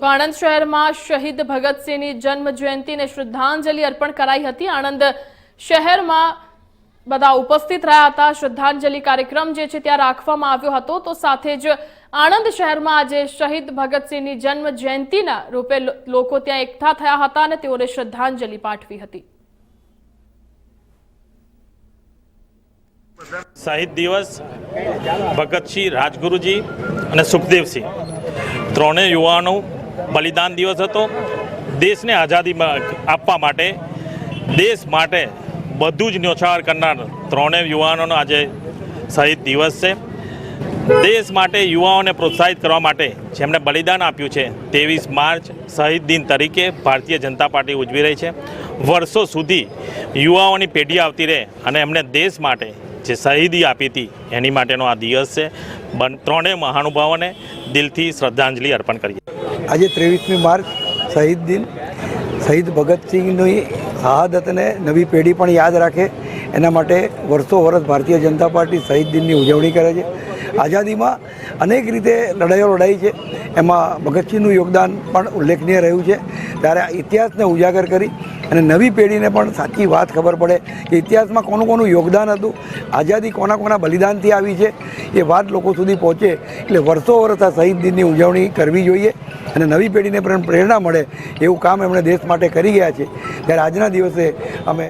તો આણંદ શહેરમાં શહીદ ભગતસિંહની જન્મ જયંતિને શ્રદ્ધાંજલિ અર્પણ કરાઈ હતી. આણંદ શહેરમાં બધા ઉપસ્થિત રહ્યા હતા. શ્રદ્ધાંજલિ કાર્યક્રમ જે છે ત્યાં રાખવામાં આવ્યો હતો. તો સાથે જ આણંદ શહેરમાં આજે શહીદ ભગતસિંહની જન્મ જયંતિના રૂપે લોકો ત્યાં એકઠા થયા હતા અને તેઓને શ્રદ્ધાંજલિ પાઠવી હતી. શહીદ દિવસ, ભગતસિંહ, રાજગુરુજી અને સુખદેવસિંહ. ત્રણેય યુવાનો બલિદાન દિવસ હતો. દેશને આઝાદી આપવા માટે, દેશ માટે બધું જ ન્યોછાવર કરનાર ત્રણેય યુવાનોનો આજે શહીદ દિવસ છે. દેશ માટે યુવાઓને પ્રોત્સાહિત કરવા માટે જેમણે બલિદાન આપ્યું છે, ત્રેવીસ માર્ચ શહીદ દિન તરીકે ભારતીય જનતા પાર્ટી ઉજવી રહી છે. વર્ષો સુધી યુવાઓની પેઢી આવતી રહે અને એમણે દેશ માટે જે શહીદી આપી હતી, એની માટેનો આ દિવસ છે. ત્રણેય મહાનુભાવોને દિલથી શ્રદ્ધાંજલિ અર્પણ કરીએ. આજે ત્રેવીસમી માર્ચ, શહીદ દિન. શહીદ ભગતસિંહની શહાદતને નવી પેઢી પણ યાદ રાખે. એના માટે વર્ષો વર્ષ ભારતીય જનતા પાર્ટી શહીદ દિનની ઉજવણી કરે છે. આઝાદીમાં અનેક રીતે લડાઈઓ લડાઈ છે. એમાં ભગતસિંહનું યોગદાન પણ ઉલ્લેખનીય રહ્યું છે. ત્યારે આ ઇતિહાસને ઉજાગર કરી અને નવી પેઢીને પણ સાચી વાત ખબર પડે કે ઇતિહાસમાં કોનું કોનું યોગદાન હતું, આઝાદી કોના કોના બલિદાનથી આવી છે, એ વાત લોકો સુધી પહોંચે. એટલે વર્ષો વર્ષ આ શહીદ દિનની ઉજવણી કરવી જોઈએ અને નવી પેઢીને પણ પ્રેરણા મળે એવું કામ એમણે દેશ માટે કરી ગયા છે. ત્યારે આજના દિવસે અમે